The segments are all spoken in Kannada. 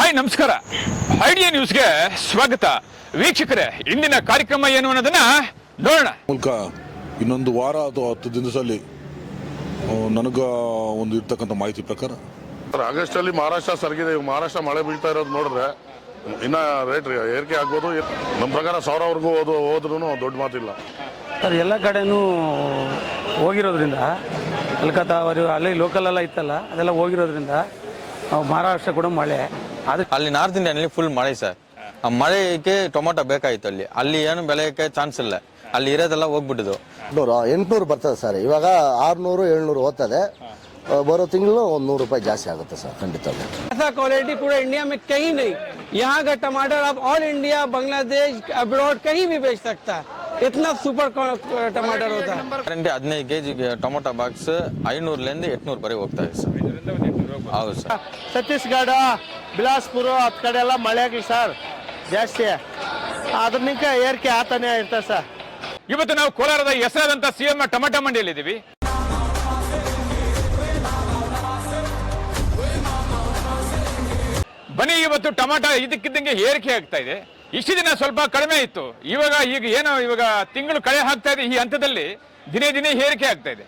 ಹಾಯ್ ನಮಸ್ಕಾರ. ಐಡಿಯಾ ನ್ಯೂಸ್ಗೆ ಸ್ವಾಗತ. ವೀಕ್ಷಕರೇ ಇಂದಿನ ಕಾರ್ಯಕ್ರಮ ಏನು ಅನ್ನೋದನ್ನ ನೋಡೋಣ. ಮೂಲಕ ಇನ್ನೊಂದು ವಾರ ಅಥವಾ ಹತ್ತು ದಿನದಲ್ಲಿ ನನಗ ಒಂದು ಇರ್ತಕ್ಕಂಥ ಮಾಹಿತಿ ಪ್ರಕಾರ. ಸರ್ ಆಗಸ್ಟ್ ಅಲ್ಲಿ ಮಹಾರಾಷ್ಟ್ರ ಸರ್ಗಿದೆ. ಮಹಾರಾಷ್ಟ್ರ ಮಳೆ ಬೀಳ್ತಾ ಇರೋದು ನೋಡಿದ್ರೆ ಇನ್ನ ರೇಟ್ ಏರಿಕೆ ಆಗ್ಬೋದು. ನಮ್ಮ ಪ್ರಕಾರ ಸಾವಿರವರೆಗೂ ಹೋದ ಹೋದ್ರೂ ದೊಡ್ಡ ಮಾತಿಲ್ಲ. ಸರ್ ಎಲ್ಲ ಕಡೆನೂ ಹೋಗಿರೋದ್ರಿಂದ ಕಲ್ಕತ್ತಾ ಅವರು ಅಲ್ಲಿ ಲೋಕಲ್ ಎಲ್ಲ ಇತ್ತಲ್ಲ ಅದೆಲ್ಲ ಹೋಗಿರೋದ್ರಿಂದ ಮಹಾರಾಷ್ಟ್ರ ಕೂಡ ಮಳೆ. ಅದು ಅಲ್ಲಿ ನಾರ್ತ್ ಇಂಡಿಯನ್ನಲ್ಲಿ ಫುಲ್ ಮಳೆ ಸರ್ ಆ ಮಳೆಗೆ ಟೊಮೊಟೊ ಬೇಕಾಯ್ತು ಅಲ್ಲಿ ಅಲ್ಲಿ ಏನು ಬೆಳೆಯೋಕ್ಕೆ ಚಾನ್ಸ್ ಇಲ್ಲ ಅಲ್ಲಿ ಇರೋದೆಲ್ಲ ಹೋಗ್ಬಿಟ್ಟಿದ್ದು ಎಂಟ್ನೂರು ಎಂಟ್ನೂರು ಬರ್ತದೆ ಸರ್ ಇವಾಗ ಆರುನೂರು ಏಳ್ನೂರು ಹೋಗ್ತದೆ ಆ, ಬರೋ ತಿಂಗಳು ಒಂದು ನೂರು ರೂಪಾಯಿ ಜಾಸ್ತಿ ಆಗುತ್ತೆ ಸರ್ ಖಂಡಿತ ऐसा क्वालिटी पूरे इंडिया में कहीं नहीं यहाँ का टमाटर आप ऑल इंडिया बांग्लादेश अब्रॉड कहीं भी बेच सकता है इतना सुपर क्वा- टमाटर होता है ಗ್ಯಾರಂಟಿ ಹದಿನೈದು ಕೆ ಜಿಗೆ ಟೊಮೊಟೊ ಬಾಕ್ಸ್ ಐನೂರ್ಲಿಂದ ಎಂಟ್ನೂರು ಬರೀ ಹೋಗ್ತಾ ಇದೆ ಸರ್ ಹೌದು ಸರ್. ಛತ್ತೀಸ್ಗಢ ಬಿಲಾಸ್ಪುರ ಹತ್ತು ಕಡೆ ಎಲ್ಲ ಮಳೆ ಆಗಲಿ ಸರ್. ಜಾಸ್ತಿ. ಅದನ್ನಿಂಕ ಏರಿಕೆ ಆತನೇ ಇರ್ತದೆ ಸರ್. ಇವತ್ತು ನಾವು ಕೋಲಾರದ ಹೆಸರಾದಂತ ಸಿಎಂ ಟೊಮೆಟೊ ಮಂಡಿಯಲ್ಲಿ ಇದ್ದೀವಿ ಬನ್ನಿ ಇವತ್ತು ಟೊಮೆಟೊ ಇದಕ್ಕಿದ್ದಂಗೆ ಏರಿಕೆ ಆಗ್ತಾ ಇದೆ. ಇಷ್ಟು ದಿನ ಸ್ವಲ್ಪ ಕಡಿಮೆ ಇತ್ತು. ಇವಾಗ ಈಗ ಏನೋ ಇವಾಗ ತಿಂಗಳು ಕಳೆ ಹಾಕ್ತಾ ಇದೆ ಈ ಹಂತದಲ್ಲಿ ದಿನೇ ದಿನೇ ಏರಿಕೆ ಆಗ್ತಾ ಇದೆ.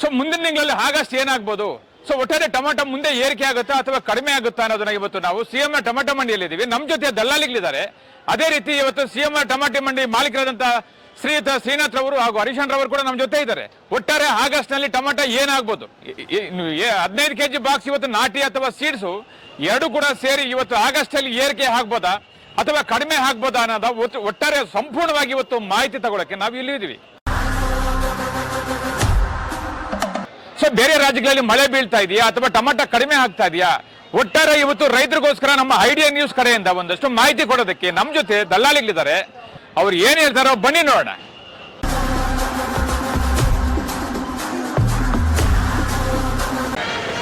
ಸೊ ಮುಂದಿನ ತಿಂಗಳಲ್ಲಿ ಆಗಸ್ಟ್ ಏನಾಗ್ಬೋದು? ಸೊ ಒಟ್ಟಾರೆ ಟೊಮೆಟೊ ಮುಂದೆ ಏರಿಕೆ ಆಗುತ್ತಾ ಅಥವಾ ಕಡಿಮೆ ಆಗುತ್ತಾ ಅನ್ನೋದನ್ನ ಇವತ್ತು ನಾವು ಸಿಎಂ ನ ಮಂಡಿಯಲ್ಲಿ ಮಂಡಿಯಲ್ಲಿದ್ದೀವಿ ನಮ್ಮ ಜೊತೆ ದಲ್ಲಾಳಿಗಳಿದ್ದಾರೆ. ಅದೇ ರೀತಿ ಇವತ್ತು ಸಿಎಂ ಟೊಮೆಟೊ ಮಂಡಿ ಮಾಲೀಕರಾದಂತ ಶ್ರೀಯುತ ಶ್ರೀನಾಥ್ ರವರು ಹಾಗೂ ಹರಿಶನ್ ರವರು ಕೂಡ ನಮ್ಮ ಜೊತೆ ಇದ್ದಾರೆ. ಒಟ್ಟಾರೆ ಆಗಸ್ಟ್ನಲ್ಲಿ ಟೊಮಾಟೊ ಏನಾಗ್ಬೋದು? ಹದಿನೈದು ಕೆಜಿ ಬಾಕ್ಸ್ ಇವತ್ತು ನಾಟಿ ಅಥವಾ ಸೀಡ್ಸು ಎರಡು ಕೂಡ ಸೇರಿ ಇವತ್ತು ಆಗಸ್ಟ್ ಅಲ್ಲಿ ಏರಿಕೆ ಆಗ್ಬೋದಾ ಅಥವಾ ಕಡಿಮೆ ಆಗ್ಬೋದಾ ಅನ್ನೋದ ಒಟ್ಟು- ಒಟ್ಟಾರೆ ಸಂಪೂರ್ಣವಾಗಿ ಇವತ್ತು ಮಾಹಿತಿ ತಗೊಳಕ್ಕೆ ನಾವು ಇಲ್ಲಿ ಇದೀವಿ ಸೊ ಬೇರೆ ರಾಜ್ಯಗಳಲ್ಲಿ ಮಳೆ ಬೀಳ್ತಾ ಇದೆಯಾ ಅಥವಾ ಟೊಮಾಟೋ ಕಡಿಮೆ ಆಗ್ತಾ ಇದೆಯಾ? ಒಟ್ಟಾರೆ ಇವತ್ತು ರೈತರಿಗೋಸ್ಕರ ನಮ್ಮ ಐಡಿಯಾ ನ್ಯೂಸ್ ಕಡೆಯಿಂದ ಒಂದಷ್ಟು ಮಾಹಿತಿ ಕೊಡೋದಕ್ಕೆ ನಮ್ಮ ಜೊತೆ ದಲ್ಲಾಳಿಗಳಿದ್ದಾರೆ. ಅವ್ರು ಏನ್ ಹೇಳ್ತಾರೋ ಬನ್ನಿ ನೋಡೋಣ.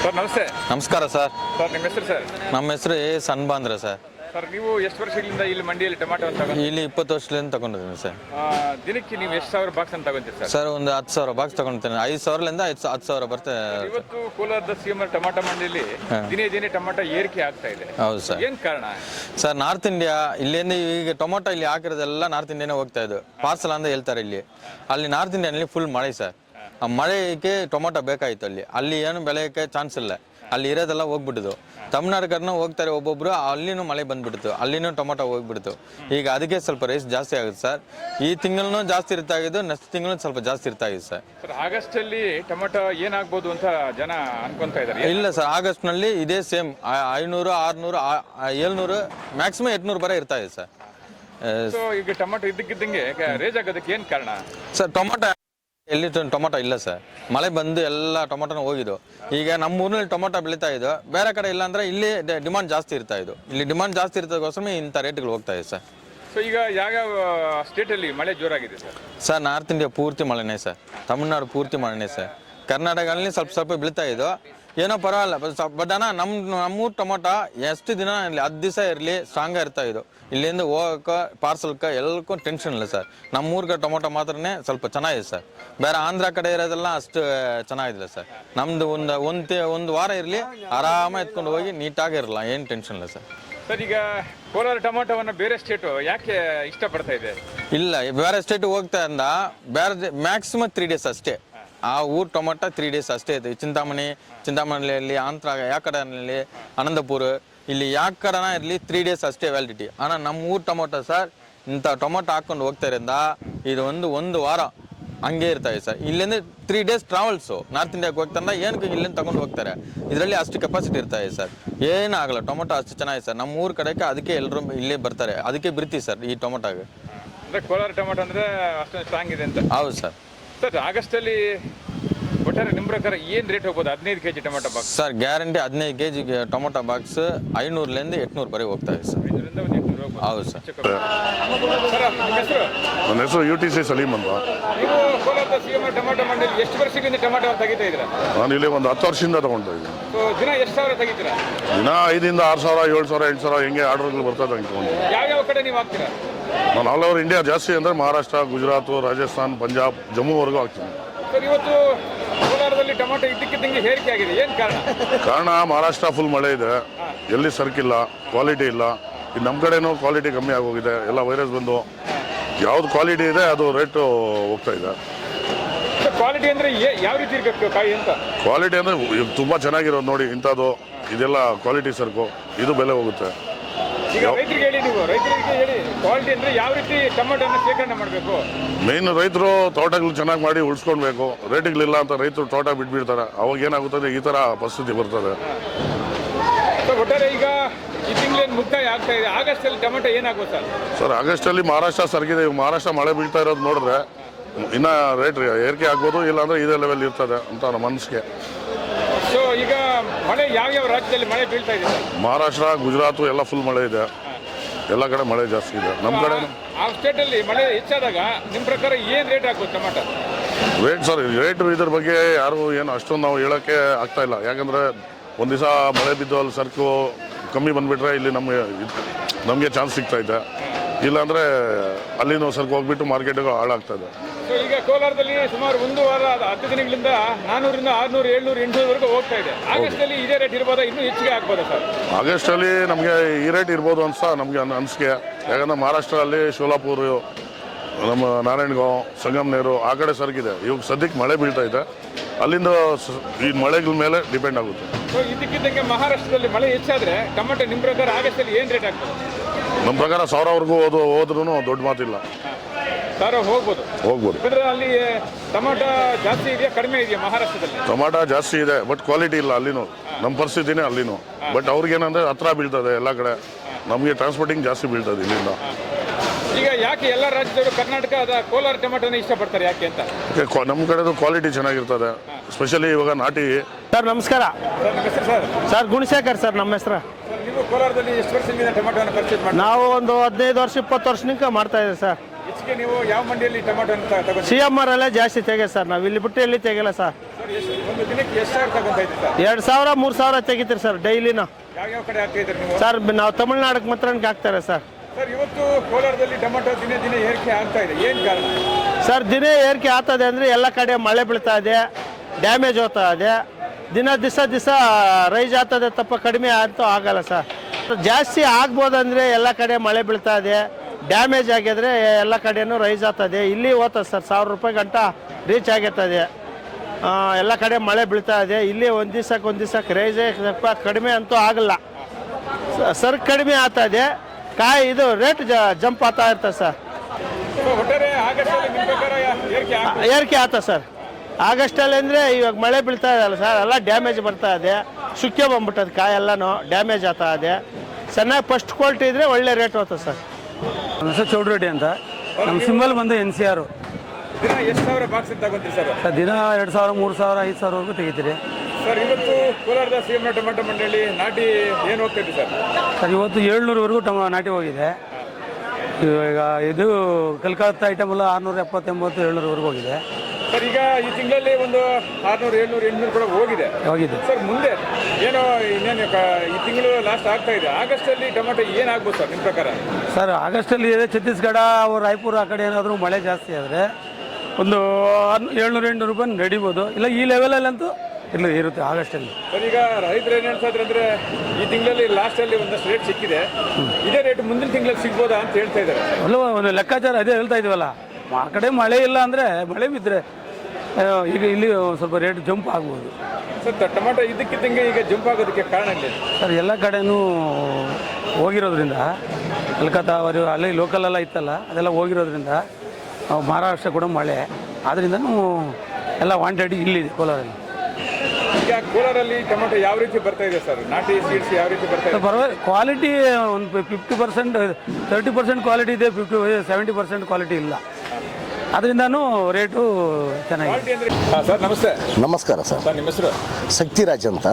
ಸರ್ ನಮಸ್ತೆ. ನಮಸ್ಕಾರ ಸರ್. ಸರ್ ನಿಮ್ಮ ಹೆಸರು ಸರ್? ನಮ್ಮ ಹೆಸರು ಎ ಸನ್ಬಾಂದ್ರ ಸರ್. ಸರ್ ನೀವು ಎಷ್ಟು ವರ್ಷಗಳಿಂದ ಇಲ್ಲಿ ಮಂಡಿಯಲ್ಲಿ ಟೊಮ್ಯಾಟೋ ಇಲ್ಲಿ ಇಪ್ಪತ್ತು ವರ್ಷದಿಂದ ತಗೊಂಡಿದ್ದೀನಿ ಸರ್. ದಿನಕ್ಕೆ ನೀವು ಎಷ್ಟು ಸಾವಿರ ಬಾಕ್ಸ್ ಅಂತ ತಗೊಂತೀರಿ ಸರ್? ಸರ್ ಒಂದು ಹತ್ತು ಸಾವಿರ ಬಾಕ್ಸ್ ತಗೊಂತೀನಿ ಐದು ಸಾವಿರದಿಂದ ಐದು ಹತ್ತು ಸಾವಿರ ಬರ್ತಾ ಇವತ್ತು ಕೋಲಾರದ ಸಿಎಂ ಟೊಮಾಟೊ ಮಂಡಿಯಲ್ಲಿ ದಿನೇ ದಿನೇ ಟೊಮಾಟೊ ಏರಿಕೆ ಆಗ್ತಾ ಇದೆ. ಹೌದು ಸರ್. ಏನು ಕಾರಣ? ಸರ್ ನಾರ್ತ್ ಇಂಡಿಯಾ ಇಲ್ಲಿಂದ ಈಗ ಟೊಮೊಟೊ ಇಲ್ಲಿ ಹಾಕಿರೋದೆಲ್ಲ ನಾರ್ತ್ ಇಂಡಿಯಾನೇ ಹೋಗ್ತಾ ಇದ್ದು. ಪಾರ್ಸಲ್ ಅಂತ ಹೇಳ್ತಾರೆ ಇಲ್ಲಿ. ಅಲ್ಲಿ ನಾರ್ತ್ ಇಂಡಿಯಾನಲ್ಲಿ ಫುಲ್ ಮಳೆ ಸರ್. ಆ ಮಳೆಗೆ ಟೊಮೊಟೊ ಬೇಕಾಯ್ತು ಅಲ್ಲಿ. ಅಲ್ಲಿ ಏನು ಬೆಳೆಯೋಕ್ಕೆ ಚಾನ್ಸ್ ಇಲ್ಲ. ಅಲ್ಲಿ ಇರೋದೆಲ್ಲ ಹೋಗ್ಬಿಟ್ಟಿದ್ದು. ತಮಿಳ್ನಾಡು ಹೋಗ್ತಾರೆ ಒಬ್ಬೊಬ್ರು ಅಲ್ಲಿನೂ ಮಳೆ ಬಂದ್ಬಿಡ್ತು ಅಲ್ಲಿನೂ ಟೊಮೊಟೊ ಹೋಗ್ಬಿಡ್ತು. ಈಗ ಅದಕ್ಕೆ ಸ್ವಲ್ಪ ರೈಸ್ ಜಾಸ್ತಿ ಆಗುತ್ತೆ ಸರ್ ಈ ತಿಂಗಳೂ ಜಾಸ್ತಿ ಇರ್ತಾ ಇದ್ದು ನೆಕ್ಸ್ಟ್ ತಿಂಗಳು ಸ್ವಲ್ಪ ಜಾಸ್ತಿ ಇರ್ತಾ ಇದೆ ಸರ್ ಸರ್ ಆಗಸ್ಟ್ ಅಲ್ಲಿ ಟೊಮೆಟೊ ಏನಾಗ್ಬೋದು ಅಂತ ಜನ ಅನ್ಕೊಂತ ಇದ್ದಾರೆ? ಇಲ್ಲ ಸರ್ ಆಗಸ್ಟ್ನಲ್ಲಿ ಇದೇ ಸೇಮ್ ಐನೂರು ಆರುನೂರು ಏಳ್ನೂರು ಮ್ಯಾಕ್ಸಿಮಮ್ ಎಂಟ್ನೂರು ಬರ ಇರ್ತಾ ಇದೆ ಸರ್ ಸೊ ಈಗ ಟೊಮೆಟೊ ಇದ್ದಕ್ಕಿದ್ದಂಗೆ ರೇಜ್ ಆಗೋದಕ್ಕೆ ಏನ್ ಕಾರಣ? ಸರ್ ಟೊಮೊಟೊ ಎಲ್ಲಿ ಟೊಮೊಟೊ ಇಲ್ಲ ಸರ್. ಮಳೆ ಬಂದು ಎಲ್ಲ ಟೊಮೊಟೊನ ಹೋಗಿದ್ದು ಈಗ ನಮ್ಮ ಊರಿನಲ್ಲಿ ಟೊಮೊಟೊ ಬೆಳೀತಾ ಇದ್ದು ಬೇರೆ ಕಡೆ ಇಲ್ಲ ಅಂದ್ರೆ ಇಲ್ಲಿ ಡಿಮಾಂಡ್ ಜಾಸ್ತಿ ಇರ್ತಾ ಇದ್ದು ಇಲ್ಲಿ ಡಿಮಾಂಡ್ ಜಾಸ್ತಿ ಇರೋದಕ್ಕೋಸ್ಕರ ಇಂಥ ರೇಟ್ಗಳು ಹೋಗ್ತಾ ಇದೆ ಸರ್. ಸೊ ಈಗ ಯಾವ್ಯಾವ ಸ್ಟೇಟ್ ಅಲ್ಲಿ ಮಳೆ ಜೋರಾಗಿದೆ ಸರ್? ಸರ್ ನಾರ್ತ್ ಇಂಡಿಯಾ ಪೂರ್ತಿ ಮಳೆನೇ ಸರ್. ತಮಿಳ್ನಾಡು ಪೂರ್ತಿ ಮಳೆನೇ ಸರ್. ಕರ್ನಾಟಕದಲ್ಲಿ ಸ್ವಲ್ಪ ಸ್ವಲ್ಪ ಬೀಳ್ತಾ ಇದ್ದು ಏನೋ ಪರವಾಗಿಲ್ಲ. ಬಟ್ ಅಣ್ಣ ನಮ್ಮ ನಮ್ಮೂರು ಟೊಮೊಟೊ ಎಷ್ಟು ದಿನ ಇರಲಿ ಹತ್ತು ದಿವಸ ಇರಲಿ ಸ್ಟ್ರಾಂಗಾಗಿ ಇರ್ತಾ ಇದು. ಇಲ್ಲಿಂದ ಹೋಗಕ್ಕೆ ಪಾರ್ಸಲ್ಕ ಎಲ್ಲಕ್ಕೂ ಟೆನ್ಷನ್ ಇಲ್ಲ ಸರ್. ನಮ್ಮೂರ್ಗೆ ಟೊಮೊಟೊ ಮಾತ್ರನೇ ಸ್ವಲ್ಪ ಚೆನ್ನಾಗಿದೆ ಸರ್. ಬೇರೆ ಆಂಧ್ರ ಕಡೆ ಇರೋದೆಲ್ಲ ಅಷ್ಟು ಚೆನ್ನಾಗಿಲ್ಲ ಸರ್. ನಮ್ದು ಒಂದು ಒಂದು ಒಂದು ವಾರ ಇರಲಿ ಆರಾಮಾಗಿ ಎತ್ಕೊಂಡು ಹೋಗಿ ನೀಟಾಗಿ ಇರಲ್ಲ ಏನು ಟೆನ್ಷನ್ ಇಲ್ಲ ಸರ್. ಸರ್ ಈಗ ಕೋಲಾರ ಟೊಮೊಟೊವನ್ನು ಬೇರೆ ಸ್ಟೇಟ್ ಯಾಕೆ ಇಷ್ಟಪಡ್ತಾ ಇದೆ ಇಲ್ಲ ಬೇರೆ ಸ್ಟೇಟ್ ಹೋಗ್ತಾ ಇಂದ ಬೇರೆ ಮ್ಯಾಕ್ಸಿಮಮ್ ತ್ರೀ ಡೇಸ್ ಅಷ್ಟೇ. ಆ ಊರ್ ಟೊಮೊಟೊ ತ್ರೀ ಡೇಸ್ ಅಷ್ಟೇ ಇದೆ ಚಿಂತಾಮಣಿ ಚಿಂತಾಮಣಿಯಲ್ಲಿ ಆಂಧ್ರ ಯಾವ ಕಡೆನಲ್ಲಿ ಅನಂತಪುರ ಇಲ್ಲಿ ಯಾವ ಕಡೆನ ಇರಲಿ ತ್ರೀ ಡೇಸ್ ಅಷ್ಟೇ ವ್ಯಾಲಿಡಿಟಿ ஆனால் ನಮ್ಮ ಊರ್ ಟೊಮೊಟೊ ಸರ್ ಇಂಥ ಟೊಮೊಟೊ ಹಾಕೊಂಡು ಹೋಗ್ತಾ ಇರೋದ್ರಿಂದ ಇದು ಒಂದು ಒಂದು ವಾರ ಹಂಗೆ ಇರ್ತಾರೆ ಸರ್ ಇಲ್ಲಿಂದ ತ್ರೀ ಡೇಸ್ ಟ್ರಾವೆಲ್ಸು ನಾರ್ತ್ ಇಂಡಿಯಾಗೆ ಹೋಗ್ತಾರ ಏನಕ್ಕೆ ಇಲ್ಲಿಂದ ತಗೊಂಡು ಹೋಗ್ತಾರೆ ಇದರಲ್ಲಿ ಅಷ್ಟು ಕೆಪಾಸಿಟಿ ಇರ್ತಾರೆ ಸರ್ ಏನಾಗಲ್ಲ ಟೊಮೊಟೊ ಅಷ್ಟು ಚೆನ್ನಾಗಿದೆ ಸರ್ ನಮ್ಮ ಊರ್ ಕಡೆಗೆ ಅದಕ್ಕೆ ಎಲ್ಲರೂ ಇಲ್ಲೇ ಬರ್ತಾರೆ ಅದಕ್ಕೆ ಬಿರ್ತಿ ಸರ್ ಈ ಟೊಮೊಟೊಗೆ ಅಂದ್ರೆ ಕೋಲಾರ ಟೊಮೆಟೊ ಅಂದ್ರೆ ಅಷ್ಟೊಂದು ಸ್ಟ್ರಾಂಗ್ ಇದೆ ಅಂತ ಹೌದು ಸರ್ ಸರ್ ಆಗಸ್ಟಲ್ಲಿ ಒಟ್ಟಾರೆ ನಿಮ್ಮ ಪ್ರಕಾರ ಏನು ರೇಟ್ ಹೋಗ್ಬೋದು? ಹದಿನೈದು K G tomato box sir guarantee ಹದಿನೈದು ಕೆ ಜಿಗೆ ಟೊಮೊಟೊ ಬಾಕ್ಸ್ ಐನೂರ್ಲಿಂದ ಎಂಟ್ನೂರು ಬರೀ ಹೋಗ್ತಾ ಇದೆ ಸರ್. ಇದರಿಂದ ಒಂದು ಎಂಟುನೂರು ಹೋಗ್ಬೋದು. ಹೌದು ಸರ್. ಸರ್ ನಿಮ್ಮ ಹೆಸರು? ನನ್ನ ಹೆಸರು ಯು ಟಿ ಸಿ ಸಲೀಮ್ ಅಂತ. ನೀವು ಕೋಲಾರದ ಎಂ ಟೊಮೆಟೊ ಮಂಡಿಯಲ್ಲಿ ಎಷ್ಟು ವರ್ಷದಿಂದ ಟೊಮೆಟೊ ತೆಗಿತಾ ಇದ್ದೀರಾ? ನಾನು ಇಲ್ಲಿ ಒಂದು ಹತ್ತು ವರ್ಷದಿಂದ ತೊಗೊಂಡು ಇದ್ದೀನಿ. ಸೊ ದಿನ ಎಷ್ಟು ಸಾವಿರ ತೆಗಿತೀರಾ? ದಿನ ಐದಿಂದ ಆರು ಸಾವಿರ ಏಳು ಸಾವಿರ ಎಂಟು ಸಾವಿರ ಹೆಂಗೆ ಆರ್ಡರ್ಗಳು ಬರ್ತದೆ ಹಂಗೆ ಯಾವ ಯಾವ್ಯಾವ ಕಡೆ ನೀವು ಹಾಕ್ತೀರಾ? ನಾನು ಆಲ್ ಓವರ್ ಇಂಡಿಯಾ ಜಾಸ್ತಿ ಅಂದರೆ ಮಹಾರಾಷ್ಟ್ರ ಗುಜರಾತ್ ರಾಜಸ್ಥಾನ್ ಪಂಜಾಬ್ ಜಮ್ಮುವರೆಗೂ ಹಾಕ್ತೀನಿ. ಸರ್ ಇವತ್ತು ಕೋಲಾರದಲ್ಲಿ ರಾಜ್ಯದಲ್ಲಿ ಟೊಮೆಟೊ ಇದ್ದಕ್ಕಿದ್ದಂಗೆ ಏರಿಕೆ ಆಗಿದೆ. ಏನ್ ಕಾರಣ? ಕಾರಣ ಮಹಾರಾಷ್ಟ್ರ ಫುಲ್ ಮಳೆ ಇದೆ. ಎಲ್ಲಿ ಸರ್ಕಿಲ್ಲ ಕ್ವಾಲಿಟಿ ಇಲ್ಲ. ಇದು ನಮ್ಮ ಕಡೆನೂ ಕ್ವಾಲಿಟಿ ಕಮ್ಮಿ ಆಗೋಗಿದೆ. ಎಲ್ಲ ವೈರಸ್ ಬಂದು ಯಾವ್ದು ಕ್ವಾಲಿಟಿ ಇದೆ ಅದು ರೇಟ್ ಹೋಗ್ತಾ ಇದೆ. ಕ್ವಾಲಿಟಿ ಅಂದ್ರೆ ಯಾವ ರೀತಿ ಇರ್ಬೇಕು ಕಾಯಿ ಅಂತ? ಕ್ವಾಲಿಟಿ ಅಂದರೆ ತುಂಬ ಚೆನ್ನಾಗಿರೋದು ನೋಡಿ ಇಂಥದ್ದು. ಇದೆಲ್ಲ ಕ್ವಾಲಿಟಿ ಸರ್ಕು ಇದು ಬೆಲೆ ಹೋಗುತ್ತೆ. ಈಗ ರೈತರಿಗೆ ಹೇಳಿ ನೀವು ರೈತರಿಗೆ ಹೇಳಿ ಕ್ವಾಲಿಟಿ ಅಂದ್ರೆ ಯಾವ ರೀತಿ ಟೊಮೆಟೊನ ಶೇಖರಣೆ ಮಾಡಬೇಕು? ಮೇನ್ ರೈತರು ತೋಟಗಳು ಚೆನ್ನಾಗಿ ಮಾಡಿ ಉಳಿಸ್ಕೊಳ್ಬೇಕು. ರೇಟ್ಗಳಿಲ್ಲ ಅಂತ ರೈತರು ತೋಟ ಬಿಟ್ಬಿಡ್ತಾರೆ. ಅವಾಗ ಏನಾಗುತ್ತದೆ ಈ ಥರ ಪರಿಸ್ಥಿತಿ ಬರ್ತದೆ. ಸೊ ಒಟ್ಟಾರೆ ಈಗ ಈ ತಿಂಗಳೇನು ಮುಕ್ತಾಯ ಆಗ್ತಾ ಇದೆ. ಆಗಸ್ಟ್ ಅಲ್ಲಿ ಟೊಮೆಟೊ ಸರ್? ಸರ್ ಆಗಸ್ಟಲ್ಲಿ ಮಹಾರಾಷ್ಟ್ರ ಸರ್ಗಿದೆ. ಮಹಾರಾಷ್ಟ್ರ ಮಳೆ ಬೀಳ್ತಾ ಇರೋದು ನೋಡಿದ್ರೆ ಇನ್ನ ರೇಟ್ ಏರಿಕೆ ಆಗ್ಬೋದು ಇಲ್ಲಾಂದ್ರೆ ಇದೇ ಲೆವೆಲ್ ಇರ್ತದೆ ಅಂತ ನಮ್ಮ ಮನಸ್ಸಿಗೆ. ಮಳೆ ಯಾವ ಯಾವ ರಾಜ್ಯದಲ್ಲಿ ಮಳೆ ಬೀಳ್ತಾ ಇದೆ? ಮಹಾರಾಷ್ಟ್ರ ಗುಜರಾತು ಎಲ್ಲ ಫುಲ್ ಮಳೆ ಇದೆ. ಎಲ್ಲ ಕಡೆ ಮಳೆ ಜಾಸ್ತಿ ಇದೆ. ನಮ್ಮ ಕಡೆ ಆ ಸ್ಟೇಟ್ ಅಲ್ಲಿ ಮಳೆ ಹೆಚ್ಚಾದಾಗ ನಿಮ್ಮ ಪ್ರಕಾರ ಏನು rate tomato rate sir rate ಇದ್ರ ಬಗ್ಗೆ ಯಾರು ಏನು ಅಷ್ಟೊಂದು ನಾವು ಹೇಳೋಕ್ಕೆ ಆಗ್ತಾ ಇಲ್ಲ. ಯಾಕಂದ್ರೆ ಒಂದು ದಿವಸ ಮಳೆ ಬಿದ್ದು ಅಲ್ಲಿ ಸರ್ಕು ಕಮ್ಮಿ ಬಂದ್ಬಿಟ್ರೆ ಇಲ್ಲಿ ನಮಗೆ ನಮಗೆ ಚಾನ್ಸ್ ಸಿಗ್ತಾ ಇದೆ. ಇಲ್ಲಾಂದ್ರೆ ಅಲ್ಲಿನೂ ಸ್ವಲ್ಪ ಹೋಗ್ಬಿಟ್ಟು ಮಾರ್ಕೆಟ್ಗೆ ಹಾಳಾಗ್ತದೆ. ಸೊ ಈಗ ಕೋಲಾರದಲ್ಲಿ ಸುಮಾರು ಒಂದು ವಾರ ಹತ್ತು ದಿನಗಳಿಂದ ನಾನೂರಿಂದ ಆರ್ನೂರು ಏಳ್ನೂರು ಎಂಟುನೂರವರೆಗೂ ಹೋಗ್ತಾ ಇದೆ. ಆಗಸ್ಟ್ ಅಲ್ಲಿ ಇದೇ ರೇಟ್ ಇರ್ಬೋದಾ? ಇನ್ನೂ ಹೆಚ್ಚಿಗೆ ಆಗ್ಬೋದಾ ಸರ್? ಆಗಸ್ಟಲ್ಲಿ ನಮಗೆ ಈ ರೇಟ್ ಇರ್ಬೋದು ಅಂತ ನಮಗೆ ಅನಿಸಿಕೆ ಯಾಕಂದ್ರೆ ಮಹಾರಾಷ್ಟ್ರಲ್ಲಿ ಶೋಲಾಪುರ್ ನಮ್ಮ ನಾರಾಯಣಗಾಂವ್ ಸಂಗಮ್ನೇರು ಆ ಕಡೆ ಸರ್ಗಿದೆ. ಇವಾಗ ಸದ್ಯಕ್ಕೆ ಮಳೆ ಬೀಳ್ತಾ ಇದೆ. ಅಲ್ಲಿಂದ ಸ- ಈ ಮಳೆಗಳ ಮೇಲೆ ಡಿಪೆಂಡ್ ಆಗುತ್ತೆ. ಸೊ ಇದಕ್ಕಿದ್ದಂಗೆ ಮಹಾರಾಷ್ಟ್ರದಲ್ಲಿ ಮಳೆ ಹೆಚ್ಚಾದ್ರೆ ಟೊಮೆಟೊ ನಿಮ್ಮ ಪ್ರಕಾರ ಆಗಸ್ಟ್ ಅಲ್ಲಿ ಏನ್ ರೇಟ್ ಆಗ್ತದೆ? ನಮ್ಮ ಪ್ರಕಾರ ಸಾವಿರವರೆಗೂ ಓದು ಹೋದ್ರೂ ದೊಡ್ಡ ಮಾತಿಲ್ಲ. ಸರ್ ಹೋಗ್ಬೋದು. ಹೋಗ್ಬೋದು. ಅಲ್ಲಿ ಟೊಮೆಟೊ ಜಾಸ್ತಿ ಇದೆಯಾ ಕಡಿಮೆ ಇದೆಯಾ ಮಹಾರಾಷ್ಟ್ರದಲ್ಲಿ? ಟೊಮಾಟೊ ಜಾಸ್ತಿ ಇದೆ ಬಟ್ ಕ್ವಾಲಿಟಿ ಇಲ್ಲ ಅಲ್ಲಿನೂ. ನಮ್ಮ ಪರಿಸ್ಥಿತಿನೇ ಅಲ್ಲಿನೂ. ಬಟ್ ಅವ್ರಿಗೇನಂದ್ರೆ ಹತ್ರ ಬೀಳ್ತದೆ ಎಲ್ಲ ಕಡೆ. ನಮಗೆ ಟ್ರಾನ್ಸ್ಪೋರ್ಟಿಂಗ್ ಜಾಸ್ತಿ ಬೀಳ್ತದೆ ಇಲ್ಲಿಂದ. ಈಗ ಯಾಕೆ ಎಲ್ಲ ರಾಜ್ಯದವರು ಕರ್ನಾಟಕದ ಕೋಲಾರ ಟೊಮೆಟೊನ ಇಷ್ಟಪಡ್ತಾರೆ ಯಾಕೆ ಅಂತ? ಕ್ವಾ- ನಮ್ಮ ಕಡೆದು ಕ್ವಾಲಿಟಿ ಚೆನ್ನಾಗಿರ್ತದೆ. ಸ್ಪೆಷಲಿ ಇವಾಗ ನಾಟಿ. ಸರ್ ನಮಸ್ಕಾರ. Sir sir. Sir Gunashekar sir ನಮ್ಮ ಹೆಸರು. ಸರ್, ಕೋಲಾರದಲ್ಲಿ ಎಷ್ಟು ವರ್ಷದಿಂದ ಟೊಮೆಟೊನ ಪರ್ಚೇಸ್ ಮಾಡಿ ನಾವು ಒಂದು ಹದಿನೈದು ವರ್ಷ ಇಪ್ಪತ್ತು ವರ್ಷನಿಂದ ಮಾಡ್ತಾ ಇದ್ದೀವಿ ಸರ್. ಹೆಚ್ಚಿಗೆ ನೀವು ಯಾವ ಮಂಡಿಯಲ್ಲಿ ಟೊಮ್ಯಾಟೋ ತಗೊಂಡು ಸಿ ಎಂ ಆರ್ ಅಲ್ಲೇ ಜಾಸ್ತಿ ತೆಗೆ ಸರ್ ನಾವು. ಇಲ್ಲಿ ಬಿಟ್ಟು ಎಲ್ಲಿ ತೆಗಿಲ್ಲ ಸರ್. ಒಂದು ದಿನಕ್ಕೆ ಎಷ್ಟು ಸಾವಿರ ತಗೊಂತ ಇದ್ದೀರಿ ಸರ್? ಎರಡು ಸಾವಿರ ಮೂರು ಸಾವಿರ ತೆಗಿತೀರಿ ಸರ್ ಡೈಲಿನ. ಯಾವ ಯಾವ ಕಡೆ ಹಾಕ್ತಾ ಇದ್ದೀರಿ ನೀವು? ಸರ್ ನಾವು ತಮಿಳ್ನಾಡಕ್ಕೆ ಮಾತ್ರ ಹಾಕ್ತಾರೆ ಸರ್. ಸರ್ ಇವತ್ತು ಕೋಲಾರದಲ್ಲಿ ಟೊಮೆಟೊ ದಿನೇ ದಿನೇ ಏರಿಕೆ ಆಗ್ತಾ ಇದೆ. ಏನು ಕಾರಣ? ಸರ್ ದಿನ ಏರಿಕೆ ಆಗ್ತದೆ ಅಂದರೆ ಎಲ್ಲ ಕಡೆ ಮಳೆ ಬೀಳ್ತಾ ಇದೆ ಡ್ಯಾಮೇಜ್ ಹೋಗ್ತಾ ಇದೆ. ದಿನ ದಿವಸ ದಿವಸ ರೈಜ್ ಆಗ್ತದೆ ತಪ್ಪ ಕಡಿಮೆ ಅಂತೂ ಆಗಲ್ಲ ಸರ್. ಜಾಸ್ತಿ ಆಗ್ಬೋದಂದ್ರೆ ಎಲ್ಲ ಕಡೆ ಮಳೆ ಬೀಳ್ತಾ ಇದೆ. ಡ್ಯಾಮೇಜ್ ಆಗಿದ್ರೆ ಎಲ್ಲ ಕಡೆನೂ ರೈಸ್ ಆಗ್ತದೆ ಇಲ್ಲಿ ಓದ್ತದೆ ಸರ್, ಸಾವಿರ ರೂಪಾಯಿ ಗಂಟ ರೀಚ್ ಆಗಿರ್ತದೆ ಎಲ್ಲ ಕಡೆ ಮಳೆ ಬೀಳ್ತಾ ಇದೆ. ಇಲ್ಲಿ ಒಂದು ದಿವ್ಸಕ್ಕೆ ಒಂದು ದಿವ್ಸಕ್ಕೆ ರೈಸ್ ಸ್ವಲ್ಪ ಕಡಿಮೆ ಅಂತೂ ಆಗಲ್ಲ. ಸರ್ ಕಡಿಮೆ ಆಗ್ತಾ ಇದೆ. ಕಾಯಿ ಇದು ರೇಟ್ ಜಂಪ್ ಆಗ್ತಾ ಇರ್ತದೆ ಸರ್. ಏರಿಕೆ ಆಗ್ತದೆ ಸರ್. ಆಗಸ್ಟಲ್ಲಿ ಅಂದರೆ ಇವಾಗ ಮಳೆ ಬೀಳ್ತಾ ಇದೆ ಸರ್. ಎಲ್ಲ ಡ್ಯಾಮೇಜ್ ಬರ್ತಾ ಇದೆ. ಸುಕ್ಕೆ ಬಂದ್ಬಿಟ್ಟದ ಕಾಯಿ ಎಲ್ಲನೂ ಡ್ಯಾಮೇಜ್ ಆಗ್ತಾ ಇದೆ. ಚೆನ್ನಾಗಿ ಫಸ್ಟ್ ಕ್ವಾಲಿಟಿ ಇದ್ರೆ ಒಳ್ಳೆ ರೇಟ್ ಹೋಗ್ತದೆ ಸರ್. ಸರ್ ಹೆಸರು ಚೌಡ್ರೆಡ್ಡಿ ಅಂತ. ನಮ್ಮ ಸಿಂಬಲ್ ಬಂದು ಎನ್ ಸಿ ಆರು. ದಿನ ಎಷ್ಟು ಸಾವಿರ ಬಾಕ್ಸ್ ತಗೊಂತೀರಿ ಸರ್? ಸರ್ ದಿನ ಎರಡು ಸಾವಿರ ಮೂರು ಸಾವಿರ ಐದು ಸಾವಿರವರೆಗೂ ತೆಗಿತೀರಿ. ಸರ್ ಇವತ್ತು ಕೋಲಾರದ ಸಿ ಎಂ ಟೊಮೆಟೊ ಮಂಡಳಿ ನಾಟಿ ಏನು ಹೋಗ್ತೈತಿ ಸರ್? ಸರ್ ಇವತ್ತು ಏಳ್ನೂರವರೆಗೂ ಟೊಮ ನಾಟಿ ಹೋಗಿದೆ. ಈಗ ಇದು ಕಲ್ಕತ್ತಾ ಐಟಮ್ ಎಲ್ಲ ಆರುನೂರ ಎಪ್ಪತ್ತೆಂಬತ್ತು ಏಳ್ನೂರವರೆಗೂ ಹೋಗಿದೆ. ಸರ್ ಈಗ ಈ ತಿಂಗಳಲ್ಲಿ ಒಂದು ಆರ್ನೂರು ಏಳ್ನೂರು ಎಂಟ್ನೂರು ಕೂಡ ಹೋಗಿದೆ. ಹೋಗಿದೆ. ಸರ್ ಮುಂದೆ ಏನೋ ಇನ್ನೇನು ಕ- ಈ ತಿಂಗಳು ಲಾಸ್ಟ್ ಆಗ್ತಾ ಇದೆ. ಆಗಸ್ಟ್ ಅಲ್ಲಿ ಟೊಮೆಟೊ ಏನಾಗ್ಬೋದು ಸರ್ ನಿಮ್ಮ ಪ್ರಕಾರ? ಸರ್ ಆಗಸ್ಟಲ್ಲಿ ಇದೆ. ಛತ್ತೀಸ್ಗಢ ಅವು ರಾಯಪುರ ಆ ಕಡೆ ಏನಾದರೂ ಮಳೆ ಜಾಸ್ತಿ ಆದರೆ ಒಂದು ಆರ್ನೂ- ಏಳ್ನೂರು ಎಂಟುನೂರು ರೂಪಾಯಿ ನಡಿಬೋದು. ಇಲ್ಲ ಈ ಲೆವೆಲಲ್ಲಂತೂ ಇಲ್ಲ ಇರುತ್ತೆ ಆಗಸ್ಟಲ್ಲಿ. ಸರ್ ಈಗ ರೈತರು ಏನು ಹೇಳ್ತಾ ಇದ್ರೆ ಅಂದ್ರೆ ಈ ತಿಂಗಳಲ್ಲಿ ಲಾಸ್ಟ್ ಅಲ್ಲಿ ಒಂದಷ್ಟು ರೇಟ್ ಸಿಕ್ಕಿದೆ. ಇದೇ ರೇಟ್ ಮುಂದಿನ ತಿಂಗಳಲ್ಲಿ ಸಿಗ್ಬೋದಾ ಅಂತ ಹೇಳ್ತಾ ಇದ್ದಾರೆ ಅಲ್ಲ ಒಂದು ಲೆಕ್ಕಾಚಾರ ಅದೇ ಹೇಳ್ತಾ ಇದೀವಲ್ಲ. ಆ ಕಡೆ ಮಳೆ ಇಲ್ಲ ಅಂದರೆ ಮಳೆ ಬಿದ್ದರೆ ಈಗ ಇಲ್ಲಿ ಒಂದ್ ಸ್ವಲ್ಪ ರೇಟ್ ಜಂಪ್ ಆಗ್ಬೋದು. ಸರ್ ಟೊಮೊಟೊ ಇದಕ್ಕಿದ್ದಂಗೆ ಈಗ ಜಂಪ್ ಆಗೋದಕ್ಕೆ ಕಾರಣ ಕಾರಣಗಳಿದೆ ಸರ್ ಎಲ್ಲ ಕಡೆನೂ ಹೋಗಿರೋದ್ರಿಂದ ಕಲ್ಕತ್ತಾ ಅವರು ಅಲ್ಲಿ ಲೋಕಲೆಲ್ಲ ಇತ್ತಲ್ಲ ಅದೆಲ್ಲ ಹೋಗಿರೋದ್ರಿಂದ ಮಹಾರಾಷ್ಟ್ರ ಕೂಡ ಮಳೆ. ಆದ್ರಿಂದನೂ ಎಲ್ಲ ವಾಂಟೆಡ್ ಇಲ್ಲಿದೆ ಕೋಲಾರಲ್ಲಿ. ಈಗ ಕೋಲಾರಲ್ಲಿ ಟೊಮೆಟೊ ಯಾವ ರೀತಿ ಬರ್ತಾ ಇದೆ ಸರ್? ನಾಟಿ ಸೀಡ್ಸ್ ಯಾವ ರೀತಿ ಬರ್ತಾ ಇದೆ? ಪರವಾಗಿ ಕ್ವಾಲಿಟಿ ಒಂದು fifty percent thirty percent quality ಇದೆ ಫಿಫ್ಟಿ ಸೆವೆಂಟಿ ಪರ್ಸೆಂಟ್ ಕ್ವಾಲಿಟಿ ಇಲ್ಲ. ಅದರಿಂದನೂ ರೇಟು ಚೆನ್ನಾಗಿದೆ. ಸರ್ ನಮಸ್ತೆ. ನಮಸ್ಕಾರ ಸರ್. ಸರ್ ನಿಮ್ಮ ಹೆಸರು? ಶಕ್ತಿರಾಜ್ ಅಂತ.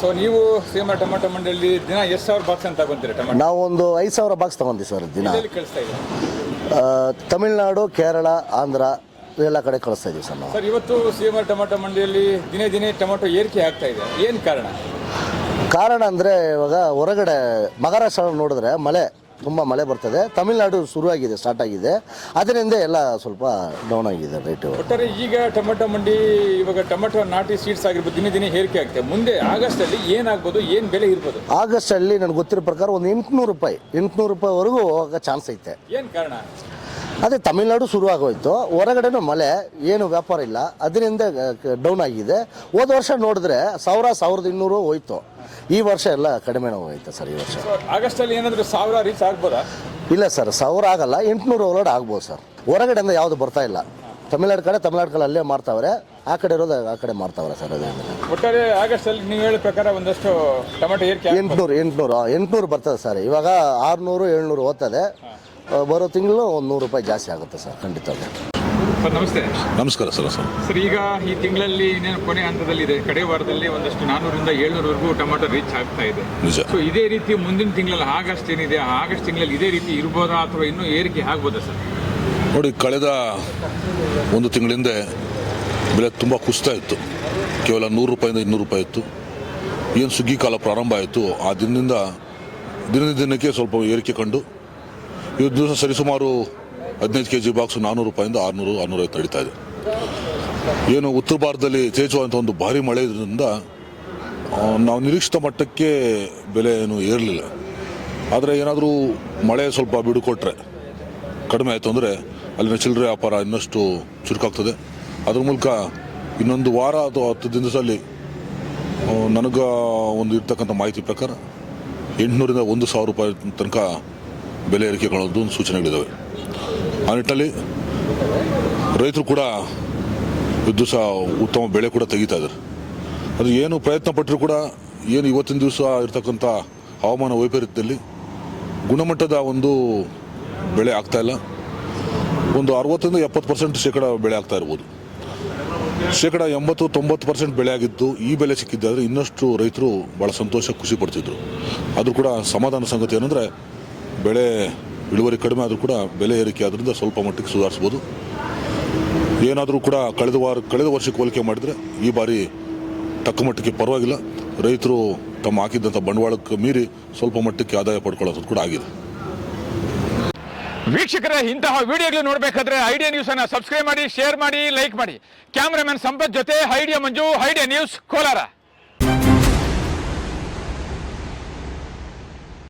ಸೊ ನೀವು ಸೀಮಾ ಟೊಮೆಟೊ ಮಂಡಿಯಲ್ಲಿ ದಿನ ಎಷ್ಟು ಸಾವಿರ ಬಾಕ್ಸ್ ಅಂತ ತಗೊಂತೀರಿ ಟೊಮೆಟೊ? ನಾವು ಒಂದು ಐದು ಸಾವಿರ ಬಾಕ್ಸ್ ತಗೊಂತೀವಿ ಸರ್ ದಿನ. ಕಳಿಸ್ತಾ ಇದೆ ಆ, ತಮಿಳ್ನಾಡು ಕೇರಳ ಆಂಧ್ರ ಎಲ್ಲ ಕಡೆ ಕಳಿಸ್ತಾ ಇದೀವಿ ಸರ್ ನಾವು. ಸರ್ ಇವತ್ತು ಸೀಮಾ ಟೊಮೆಟೊ ಮಂಡಿಯಲ್ಲಿ ದಿನೇ ದಿನೇ ಟೊಮೆಟೊ ಏರಿಕೆ ಆಗ್ತಾ ಇದೆ. ಏನು ಕಾರಣ? ಕಾರಣ ಅಂದರೆ ಇವಾಗ ಹೊರಗಡೆ ಮಹಾರಾಷ್ಟ್ರ ನೋಡಿದ್ರೆ ಮಳೆ ತುಂಬ ಮಳೆ ಬರ್ತದೆ. ತಮಿಳುನಾಡು ಶುರುವಾಗಿದೆ ಸ್ಟಾರ್ಟ್ ಆಗಿದೆ. ಅದರಿಂದ ಎಲ್ಲ ಸ್ವಲ್ಪ ಡೌನ್ ಆಗಿದೆ ರೇಟು ಒಟ್ಟಾರೆ ಈಗ ಟೊಮೆಟೊ ಮಂಡಿ ಇವಾಗ ಟೊಮೆಟೊ ನಾಟಿ ಸೀಡ್ಸ್ ಆಗಿರ್ಬೋದು ದಿನೇ ದಿನೇ ಏರಿಕೆ ಆಗ್ತದೆ ಮುಂದೆ ಆಗಸ್ಟ್ ಅಲ್ಲಿ ಏನಾಗ್ಬೋದು ಏನು ಬೆಲೆ ಇರ್ಬೋದು? ಆಗಸ್ಟಲ್ಲಿ ನನಗೆ ಗೊತ್ತಿರೋ ಪ್ರಕಾರ ಒಂದು ಎಂಟುನೂರು ರೂಪಾಯಿ ಎಂಟುನೂರು ರೂಪಾಯಿವರೆಗೂ ಹೋಗೋ ಚಾನ್ಸ್ ಐತೆ. ಏನು ಕಾರಣ? ಅದೇ ತಮಿಳ್ನಾಡು ಶುರುವಾಗೋಯ್ತು. ಹೊರಗಡೆನೂ ಮಳೆ ಏನು ವ್ಯಾಪಾರ ಇಲ್ಲ. ಅದರಿಂದ ಡೌನ್ ಆಗಿದೆ. ಹೋದ ವರ್ಷ ನೋಡಿದ್ರೆ ಸಾವಿರ ಸಾವಿರದ ಇನ್ನೂರು ಹೋಯ್ತು. ಈ ವರ್ಷ ಎಲ್ಲ ಕಡಿಮೆನೇ ಹೋಯ್ತು ಸರ್ ಈ ವರ್ಷ. ಆಗಸ್ಟಲ್ಲಿ ಏನಾದ್ರು ಸಾವಿರ ರೀಚ್ ಆಗ್ಬೋದಾ? ಇಲ್ಲ ಸರ್ ಸಾವಿರ ಆಗಲ್ಲ. ಎಂಟುನೂರು ಒಳಗಡೆ ಆಗ್ಬೋದು ಸರ್. ಹೊರಗಡೆಯಿಂದ ಯಾವುದು ಬರ್ತಾ ಇಲ್ಲ. ತಮಿಳ್ನಾಡು ಕಡೆ ತಮಿಳ್ನಾಡು ಕಡೆ ಅಲ್ಲೇ ಮಾಡ್ತಾವ್ರೆ ಆ ಕಡೆ ಇರೋದು ಆ ಕಡೆ ಮಾಡ್ತಾವ್ರೆ ಸರ್ ಅದೇ. ಒಟ್ಟಾರೆ ಆಗಸ್ಟಲ್ಲಿ ನೀವು ಹೇಳಿದ ಪ್ರಕಾರ ಒಂದಷ್ಟು ಟೊಮೆಟೊ ಏರಿಕೆ. ಎಂಟುನೂರು ಎಂಟುನೂರು ಎಂಟುನೂರು ಬರ್ತದೆ ಸರ್. ಇವಾಗ ಆರುನೂರು ಏಳ್ನೂರು ಆ, ಬರೋ ತಿಂಗಳು ಒಂದು ನೂರು ರೂಪಾಯಿ ಜಾಸ್ತಿ ಆಗುತ್ತೆ ಸರ್ ಖಂಡಿತ ಸರ್ ನಮಸ್ತೆ. ನಮಸ್ಕಾರ ಸರ್ ಸರ್ ಸರ್ ಈಗ ಈ ತಿಂಗಳಲ್ಲಿ ಇನ್ನೇನು ಕೊನೆ ಹಂತದಲ್ಲಿ ಇದೆ? ಕಡೆ ವಾರದಲ್ಲಿ ಒಂದಷ್ಟು ನಾನೂರಿಂದ ಏಳ್ನೂರವರೆಗೂ ಟೊಮೆಟೊ ರೀಚ್ ಆಗ್ತಾ ಇದೆ. ನಿಜ. ಸೊ ಇದೇ ರೀತಿ ಮುಂದಿನ ತಿಂಗಳಲ್ಲಿ ಆಗಸ್ಟ್ ಏನಿದೆ ಆ ಆಗಸ್ಟ್ ತಿಂಗಳಲ್ಲಿ ಇದೇ ರೀತಿ ಇರ್ಬೋದಾ ಅಥವಾ ಇನ್ನೂ ಏರಿಕೆ ಆಗ್ಬೋದಾ ಸರ್? ನೋಡಿ ಕಳೆದ ಒಂದು ತಿಂಗಳಿಂದ ಬೆಲೆ ತುಂಬ ಕುಸ್ತಾ ಇತ್ತು. ಕೇವಲ ನೂರು ರೂಪಾಯಿಂದ ಇನ್ನೂರು ರೂಪಾಯಿ ಇತ್ತು. ಏನು ಸುಗ್ಗಿ ಕಾಲ ಪ್ರಾರಂಭ ಆಯಿತು ಆ ದಿನದಿಂದ ದಿನದಿಂದ ದಿನಕ್ಕೆ ಸ್ವಲ್ಪ ಏರಿಕೆ ಕಂಡು ಇವತ್ತು ದಿವಸ ಸರಿಸುಮಾರು ಹದಿನೈದು ಕೆ ಜಿ ಬಾಕ್ಸ್ ನಾನ್ನೂರು ರೂಪಾಯಿಂದ ಆರುನೂರು, ಆರುನೂರೈವತ್ತು ನಡೀತಾ ಇದೆ. ಏನು ಉತ್ತರ ಭಾರತದಲ್ಲಿ ಯಥೇಚ್ಛವಾದಂಥ ಒಂದು ಭಾರಿ ಮಳೆ ಇದರಿಂದ ನಾವು ನಿರೀಕ್ಷಿತ ಮಟ್ಟಕ್ಕೆ ಬೆಲೆ ಏನು ಏರಲಿಲ್ಲ. ಆದರೆ ಏನಾದರೂ ಮಳೆ ಸ್ವಲ್ಪ ಬಿಡುಕೊಟ್ರೆ ಕಡಿಮೆ ಆಯಿತು ಅಂದರೆ ಅಲ್ಲಿನ ಚಿಲ್ಲರೆ ವ್ಯಾಪಾರ ಇನ್ನಷ್ಟು ಚುರುಕಾಗ್ತದೆ. ಅದ್ರ ಮೂಲಕ ಇನ್ನೊಂದು ವಾರ ಅಥವಾ ಹತ್ತು ದಿನದಲ್ಲಿ ನನಗೆ ಒಂದು ಇರ್ತಕ್ಕಂಥ ಮಾಹಿತಿ ಪ್ರಕಾರ ಎಂಟುನೂರಿಂದ ಒಂದು ಸಾವಿರ ರೂಪಾಯಿ ತನಕ ಬೆಲೆ ಏರಿಕೆ ಕಾಣೋದು ಒಂದು ಸೂಚನೆಗಳಿದ್ದಾವೆ ಆ ನಿಟ್ಟಿನಲ್ಲಿ ರೈತರು ಕೂಡ ಇದ್ದು ಸಹ ಉತ್ತಮ ಬೆಳೆ ಕೂಡ ತೆಗಿತಾ ಇದ್ದಾರೆ. ಅದು ಏನು ಪ್ರಯತ್ನ ಪಟ್ಟರು ಕೂಡ ಏನು ಇವತ್ತಿನ ದಿವಸ ಇರತಕ್ಕಂಥ ಹವಾಮಾನ ವೈಪರೀತ್ಯದಲ್ಲಿ ಗುಣಮಟ್ಟದ ಒಂದು ಬೆಳೆ ಆಗ್ತಾ ಇಲ್ಲ. ಒಂದು ಅರವತ್ತರಿಂದ ಎಪ್ಪತ್ತು ಪರ್ಸೆಂಟ್ ಶೇಕಡ ಬೆಳೆ ಆಗ್ತಾ ಇರ್ಬೋದು. ಶೇಕಡ ಎಂಬತ್ತು, ತೊಂಬತ್ತು ಪರ್ಸೆಂಟ್ ಬೆಳೆ ಆಗಿದ್ದು ಈ ಬೆಲೆ ಸಿಕ್ಕಿದ್ದಾದರೆ ಇನ್ನಷ್ಟು ರೈತರು ಭಾಳ ಸಂತೋಷ, ಖುಷಿ ಪಡ್ತಿದ್ರು. ಅದು ಕೂಡ ಸಮಾಧಾನ ಸಂಗತಿ ಏನಂದರೆ ಬೆಳೆ ಇಳುವರಿ ಕಡಿಮೆ ಆದರೂ ಕೂಡ ಬೆಲೆ ಏರಿಕೆ ಆದ್ರಿಂದ ಸ್ವಲ್ಪ ಮಟ್ಟಿಗೆ ಸುಧಾರಿಸ್ಬೋದು. ಏನಾದರೂ ಕೂಡ ಕಳೆದ ವಾರ, ಕಳೆದ ವರ್ಷಕ್ಕೆ ಹೋಲಿಕೆ ಮಾಡಿದರೆ ಈ ಬಾರಿ ತಕ್ಕ ಮಟ್ಟಕ್ಕೆ ಪರವಾಗಿಲ್ಲ. ರೈತರು ತಮ್ಮ ಹಾಕಿದ್ದಂಥ ಬಂಡವಾಳಕ್ಕೆ ಮೀರಿ ಸ್ವಲ್ಪ ಮಟ್ಟಕ್ಕೆ ಆದಾಯ ಪಡ್ಕೊಳ್ಳೋದು ಕೂಡ ಆಗಿದೆ. ವೀಕ್ಷಕರೇ, ಇಂತಹ ವಿಡಿಯೋಗಳು ನೋಡಬೇಕಾದ್ರೆ ಐಡಿಯಾ ನ್ಯೂಸ್ ಅನ್ನು ಸಬ್ಸ್ಕ್ರೈಬ್ ಮಾಡಿ, ಶೇರ್ ಮಾಡಿ, ಲೈಕ್ ಮಾಡಿ. ಕ್ಯಾಮ್ರಾಮನ್ ಸಂಪತ್ ಜೊತೆ, Idea Manju, Idea news Kolar.